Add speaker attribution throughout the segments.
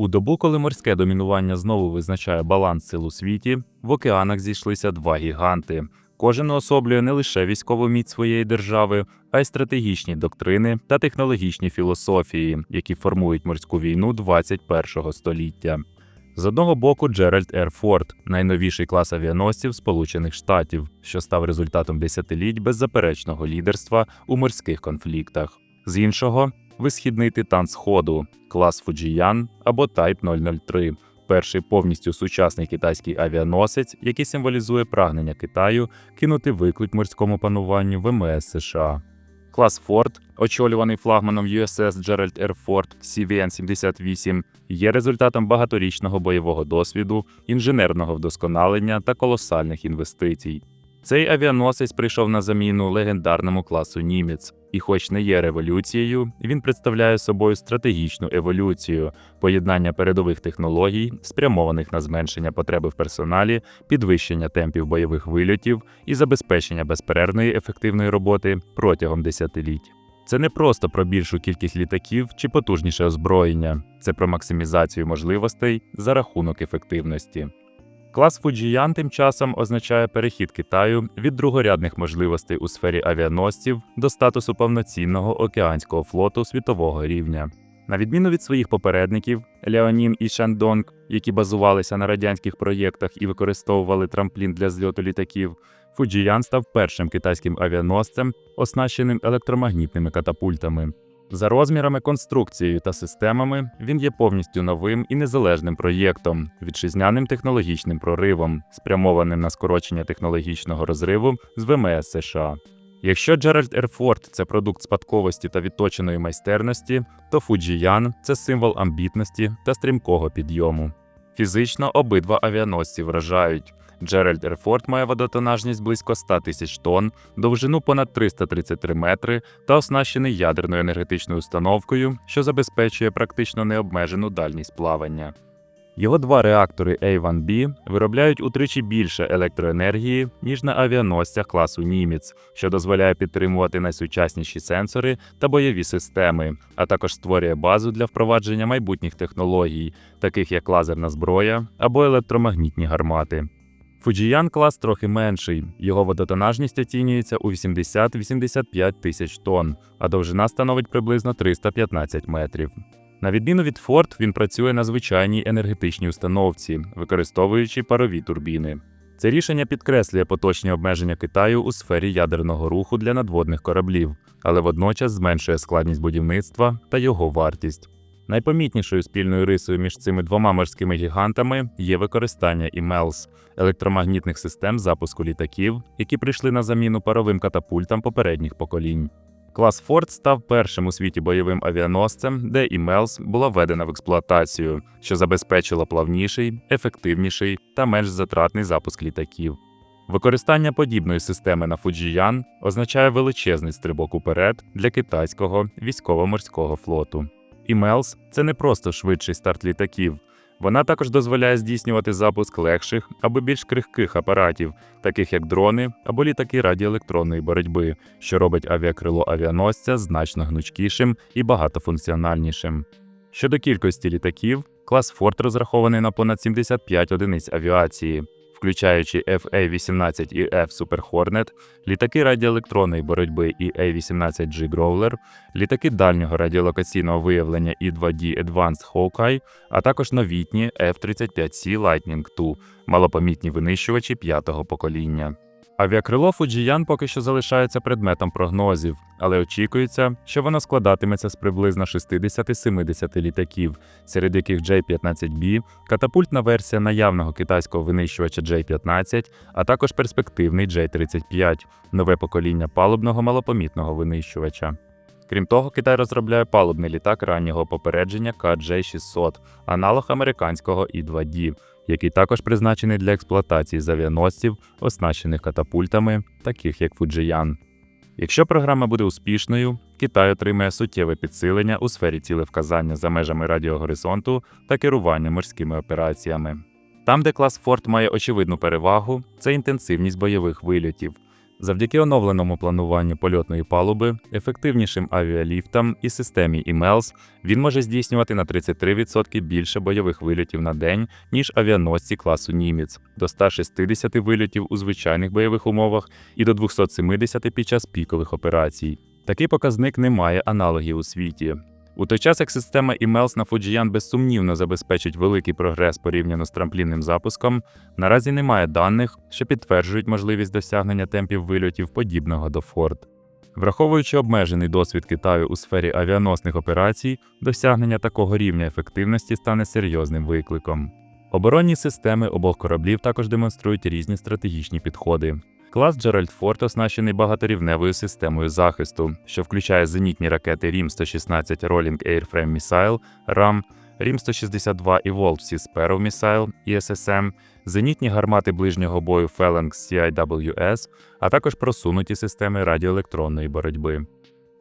Speaker 1: У добу, коли морське домінування знову визначає баланс сил у світі, в океанах зійшлися два гіганти. Кожен уособлює не лише військову міць своєї держави, а й стратегічні доктрини та технологічні філософії, які формують морську війну 21-го століття. З одного боку, Джеральд Р. Форд, найновіший клас авіаносців Сполучених Штатів, що став результатом десятиліть беззаперечного лідерства у морських конфліктах. З іншого висхідний титан Сходу, клас Фуджіян або Type 003, перший повністю сучасний китайський авіаносець, який символізує прагнення Китаю кинути виклик морському пануванню ВМС США. Клас Форд, очолюваний флагманом USS Джеральд Р. Форд CVN-78, є результатом багаторічного бойового досвіду, інженерного вдосконалення та колосальних інвестицій. Цей авіаносець прийшов на заміну легендарному класу Німець, і, хоч не є революцією, він представляє собою стратегічну еволюцію, поєднання передових технологій, спрямованих на зменшення потреби в персоналі, підвищення темпів бойових вильотів і забезпечення безперервної ефективної роботи протягом десятиліть. Це не просто про більшу кількість літаків чи потужніше озброєння, це про максимізацію можливостей за рахунок ефективності. Клас Фуджіян тим часом означає перехід Китаю від другорядних можливостей у сфері авіаносців до статусу повноцінного океанського флоту світового рівня. На відміну від своїх попередників Леонін і Шандонг, які базувалися на радянських проєктах і використовували трамплін для зльоту літаків, Фуджіян став першим китайським авіаносцем, оснащеним електромагнітними катапультами. За розмірами, конструкцією та системами він є повністю новим і незалежним проєктом, вітчизняним технологічним проривом, спрямованим на скорочення технологічного розриву з ВМС США. Якщо Джеральд Ерфорд це продукт спадковості та відточеної майстерності, то Фуджіян це символ амбітності та стрімкого підйому. Фізично обидва авіаносці вражають. Джеральд Ерфорд має водотонажність близько 100 тисяч тонн, довжину понад 333 метри та оснащений ядерною енергетичною установкою, що забезпечує практично необмежену дальність плавання. Його два реактори A1B виробляють утричі більше електроенергії, ніж на авіаносцях класу Німець, що дозволяє підтримувати найсучасніші сенсори та бойові системи, а також створює базу для впровадження майбутніх технологій, таких як лазерна зброя або електромагнітні гармати. Фуджіян клас трохи менший, його водотонажність оцінюється у 80-85 тисяч тонн, а довжина становить приблизно 315 метрів. На відміну від Форд, він працює на звичайній енергетичній установці, використовуючи парові турбіни. Це рішення підкреслює поточні обмеження Китаю у сфері ядерного руху для надводних кораблів, але водночас зменшує складність будівництва та його вартість. Найпомітнішою спільною рисою між цими двома морськими гігантами є використання ІМЕЛС електромагнітних систем запуску літаків, які прийшли на заміну паровим катапультам попередніх поколінь. Клас Форд став першим у світі бойовим авіаносцем, де ІМЕЛС була введена в експлуатацію, що забезпечило плавніший, ефективніший та менш затратний запуск літаків. Використання подібної системи на Фуджіян означає величезний стрибок уперед для китайського військово-морського флоту. ІМЕЛС це не просто швидший старт літаків. Вона також дозволяє здійснювати запуск легших або більш крихких апаратів, таких як дрони або літаки радіоелектронної боротьби, що робить авіакрило авіаносця значно гнучкішим і багатофункціональнішим. Щодо кількості літаків, клас Форд розрахований на понад 75 одиниць авіації, включаючи FA-18 і F Super Hornet, літаки радіоелектронної боротьби і A-18G Growler, літаки дальнього радіолокаційного виявлення і 2D Advanced Hawkeye, а також новітні F-35C Lightning II, малопомітні винищувачі п'ятого покоління. Авіакрило Фуджіян поки що залишається предметом прогнозів, але очікується, що воно складатиметься з приблизно 60-70 літаків, серед яких J-15B, катапультна версія наявного китайського винищувача J-15, а також перспективний J-35, нове покоління палубного малопомітного винищувача. Крім того, Китай розробляє палубний літак раннього попередження KJ-600, аналог американського І-2D, який також призначений для експлуатації з оснащених катапультами, таких як Фуджиян. Якщо програма буде успішною, Китай отримає суттєве підсилення у сфері цілевказання за межами радіогоризонту та керування морськими операціями. Там, де клас Форт має очевидну перевагу, це інтенсивність бойових вильотів. Завдяки оновленому плануванню польотної палуби, ефективнішим авіаліфтам і системі ІМЕЛС він може здійснювати на 33% більше бойових вильотів на день, ніж авіаносці класу Німець, до 160 вильотів у звичайних бойових умовах і до 270 під час пікових операцій. Такий показник не має аналогів у світі. У той час як система emails на Fujian безсумнівно забезпечить великий прогрес порівняно з трамплінним запуском, наразі немає даних, що підтверджують можливість досягнення темпів вильотів подібного до Ford. Враховуючи обмежений досвід Китаю у сфері авіаносних операцій, досягнення такого рівня ефективності стане серйозним викликом. Оборонні системи обох кораблів також демонструють різні стратегічні підходи. Клас Джеральд Форд оснащений багаторівневою системою захисту, що включає зенітні ракети Рім-116 Rolling Airframe Missile RAM, Рім-162 Evolved Sea Sparrow Missile ESSM, зенітні гармати ближнього бою Phalanx CIWS, а також просунуті системи радіоелектронної боротьби.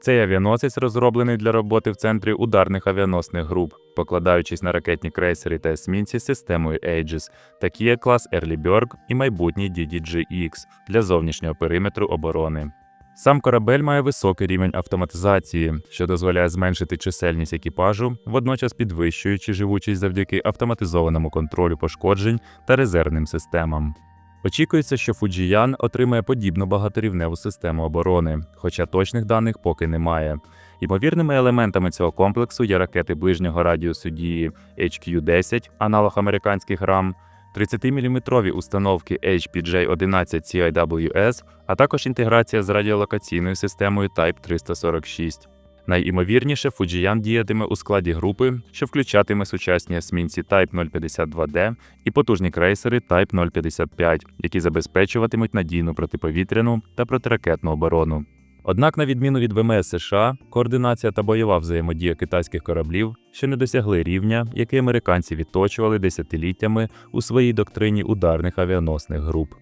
Speaker 1: Цей авіаносець розроблений для роботи в центрі ударних авіаносних груп, покладаючись на ракетні крейсери та есмінці з системою Aegis, такі як клас Early Bird і майбутній DDG-X для зовнішнього периметру оборони. Сам корабель має високий рівень автоматизації, що дозволяє зменшити чисельність екіпажу, водночас підвищуючи живучість завдяки автоматизованому контролю пошкоджень та резервним системам. Очікується, що Fujian отримає подібну багаторівневу систему оборони, хоча точних даних поки немає. Ймовірними елементами цього комплексу є ракети ближнього радіусу дії HQ-10, аналог американських РАМ, 30-мм установки HPJ-11 CIWS, а також інтеграція з радіолокаційною системою Type 346. Найімовірніше, Fujian діятиме у складі групи, що включатиме сучасні есмінці Type 052D і потужні крейсери Type 055, які забезпечуватимуть надійну протиповітряну та протиракетну оборону. Однак, на відміну від ВМС США, координація та бойова взаємодія китайських кораблів ще не досягли рівня, який американці відточували десятиліттями у своїй доктрині ударних авіаносних груп.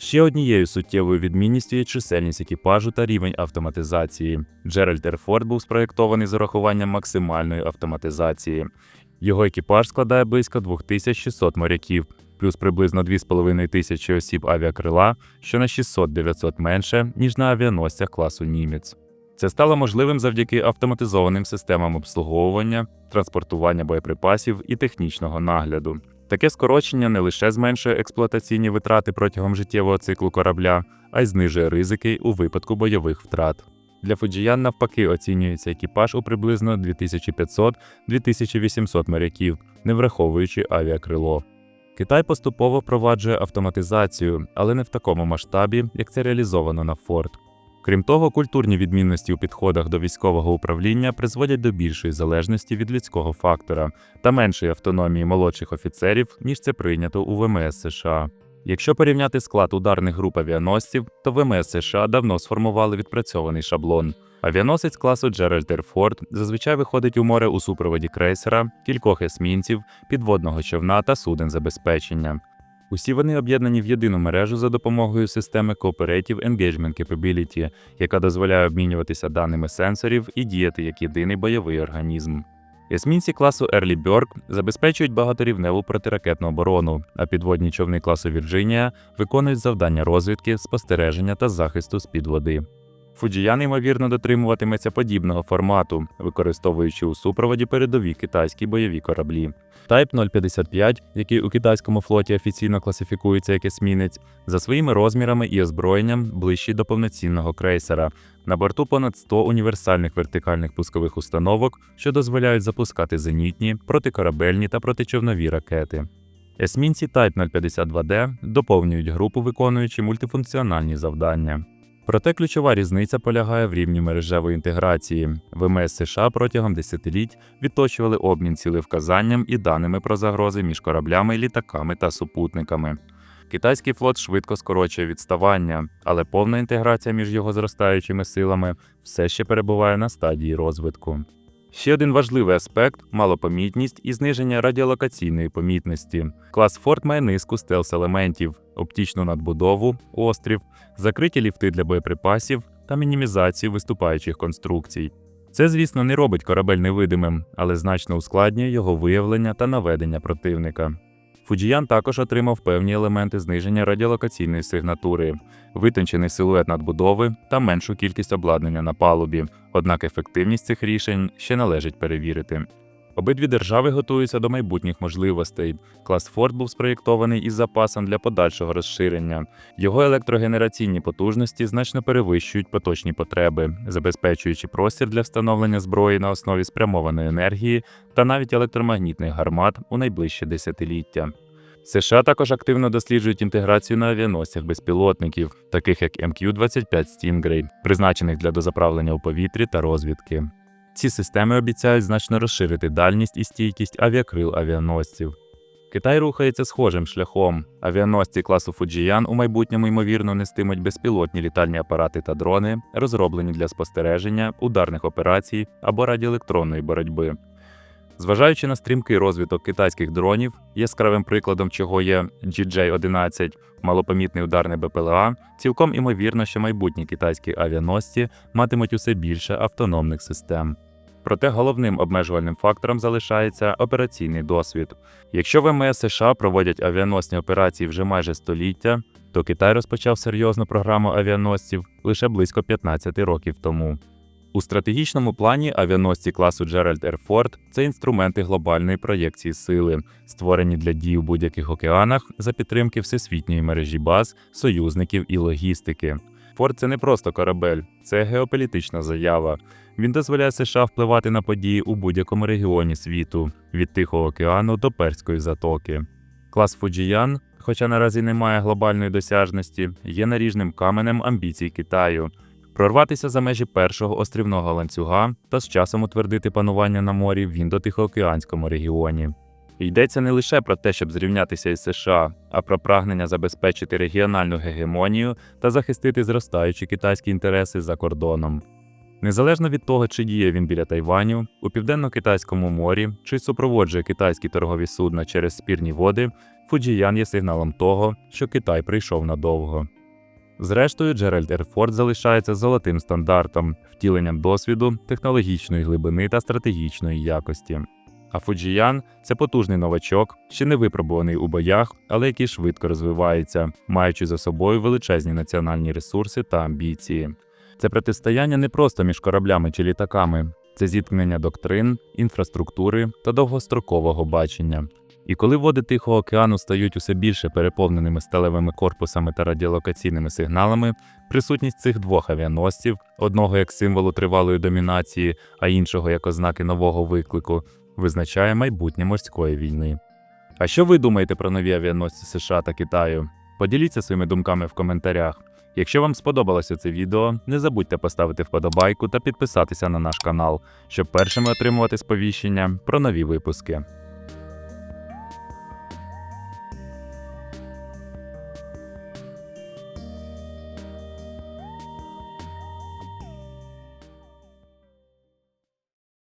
Speaker 1: Ще однією суттєвою відмінністю є чисельність екіпажу та рівень автоматизації. Джеральд Ерфорд був спроєктований з урахуванням максимальної автоматизації. Його екіпаж складає близько 2600 моряків, плюс приблизно 2500 тисячі осіб авіакрила, що на 600-900 менше, ніж на авіаносцях класу Німець. Це стало можливим завдяки автоматизованим системам обслуговування, транспортування боєприпасів і технічного нагляду. Таке скорочення не лише зменшує експлуатаційні витрати протягом життєвого циклу корабля, а й знижує ризики у випадку бойових втрат. Для Fujian навпаки оцінюється екіпаж у приблизно 2500-2800 моряків, не враховуючи авіакрило. Китай поступово впроваджує автоматизацію, але не в такому масштабі, як це реалізовано на Форд. Крім того, культурні відмінності у підходах до військового управління призводять до більшої залежності від людського фактора та меншої автономії молодших офіцерів, ніж це прийнято у ВМС США. Якщо порівняти склад ударних груп авіаносців, то ВМС США давно сформували відпрацьований шаблон. Авіаносець класу Джеральд Ерфорд зазвичай виходить у море у супроводі крейсера, кількох есмінців, підводного човна та суден забезпечення. Усі вони об'єднані в єдину мережу за допомогою системи Cooperative Engagement Capability, яка дозволяє обмінюватися даними сенсорів і діяти як єдиний бойовий організм. Есмінці класу Early Bird забезпечують багаторівневу протиракетну оборону, а підводні човни класу Вірджинія виконують завдання розвідки, спостереження та захисту з-під води. Fujian, ймовірно, дотримуватиметься подібного формату, використовуючи у супроводі передові китайські бойові кораблі. Type 055, який у китайському флоті офіційно класифікується як есмінець, за своїми розмірами і озброєнням ближчий до повноцінного крейсера. На борту понад 100 універсальних вертикальних пускових установок, що дозволяють запускати зенітні, протикорабельні та протичовнові ракети. Есмінці Type 052D доповнюють групу, виконуючи мультифункціональні завдання. Проте ключова різниця полягає в рівні мережевої інтеграції. ВМС США протягом десятиліть відточували обмін цілевказанням і даними про загрози між кораблями, літаками та супутниками. Китайський флот швидко скорочує відставання, але повна інтеграція між його зростаючими силами все ще перебуває на стадії розвитку. Ще один важливий аспект малопомітність і зниження радіолокаційної помітності. Клас Форд має низку стелс-елементів, оптичну надбудову, острів, закриті ліфти для боєприпасів та мінімізацію виступаючих конструкцій. Це, звісно, не робить корабель невидимим, але значно ускладнює його виявлення та наведення противника. Фуджіян також отримав певні елементи зниження радіолокаційної сигнатури, витончений силует надбудови та меншу кількість обладнання на палубі. Однак ефективність цих рішень ще належить перевірити. Обидві держави готуються до майбутніх можливостей. Клас Форд був спроєктований із запасом для подальшого розширення. Його електрогенераційні потужності значно перевищують поточні потреби, забезпечуючи простір для встановлення зброї на основі спрямованої енергії та навіть електромагнітних гармат у найближче десятиліття. США також активно досліджують інтеграцію на авіаносцях безпілотників, таких як MQ-25 Stingray, призначених для дозаправлення у повітрі та розвідки. Ці системи обіцяють значно розширити дальність і стійкість авіакрил авіаносців. Китай рухається схожим шляхом. Авіаносці класу Фуджіян у майбутньому ймовірно нестимуть безпілотні літальні апарати та дрони, розроблені для спостереження, ударних операцій або радіоелектронної боротьби. Зважаючи на стрімкий розвиток китайських дронів, яскравим прикладом чого є GJ-11, малопомітний ударний БПЛА, цілком імовірно, що майбутні китайські авіаносці матимуть усе більше автономних систем. Проте головним обмежувальним фактором залишається операційний досвід. Якщо ВМС США проводять авіаносні операції вже майже століття, то Китай розпочав серйозну програму авіаносців лише близько 15 років тому. У стратегічному плані авіаносці класу Джеральд Ерфорд це інструменти глобальної проєкції сили, створені для дій у будь-яких океанах за підтримки всесвітньої мережі баз, союзників і логістики. Форд це не просто корабель, це геополітична заява. Він дозволяє США впливати на події у будь-якому регіоні світу від Тихого океану до Перської затоки. Клас Фуджіян, хоча наразі не має глобальної досяжності, є наріжним каменем амбіцій Китаю. Прорватися за межі першого острівного ланцюга та з часом утвердити панування на морі в індотихоокеанському регіоні. Йдеться не лише про те, щоб зрівнятися із США, а про прагнення забезпечити регіональну гегемонію та захистити зростаючі китайські інтереси за кордоном. Незалежно від того, чи діє він біля Тайваню, у південно-китайському морі, чи супроводжує китайські торгові судна через спірні води, Фуджіян є сигналом того, що Китай прийшов надовго. Зрештою, Джеральд Ерфорд залишається золотим стандартом, втіленням досвіду, технологічної глибини та стратегічної якості. А Фуджіян це потужний новачок, ще не випробуваний у боях, але який швидко розвивається, маючи за собою величезні національні ресурси та амбіції. Це протистояння не просто між кораблями чи літаками, це зіткнення доктрин, інфраструктури та довгострокового бачення. І коли води Тихого океану стають усе більше переповненими сталевими корпусами та радіолокаційними сигналами, присутність цих двох авіаносців, одного як символу тривалої домінації, а іншого як ознаки нового виклику, визначає майбутнє морської війни. А що ви думаєте про нові авіаносці США та Китаю? Поділіться своїми думками в коментарях. Якщо вам сподобалося це відео, не забудьте поставити вподобайку та підписатися на наш канал, щоб першими отримувати сповіщення про нові випуски.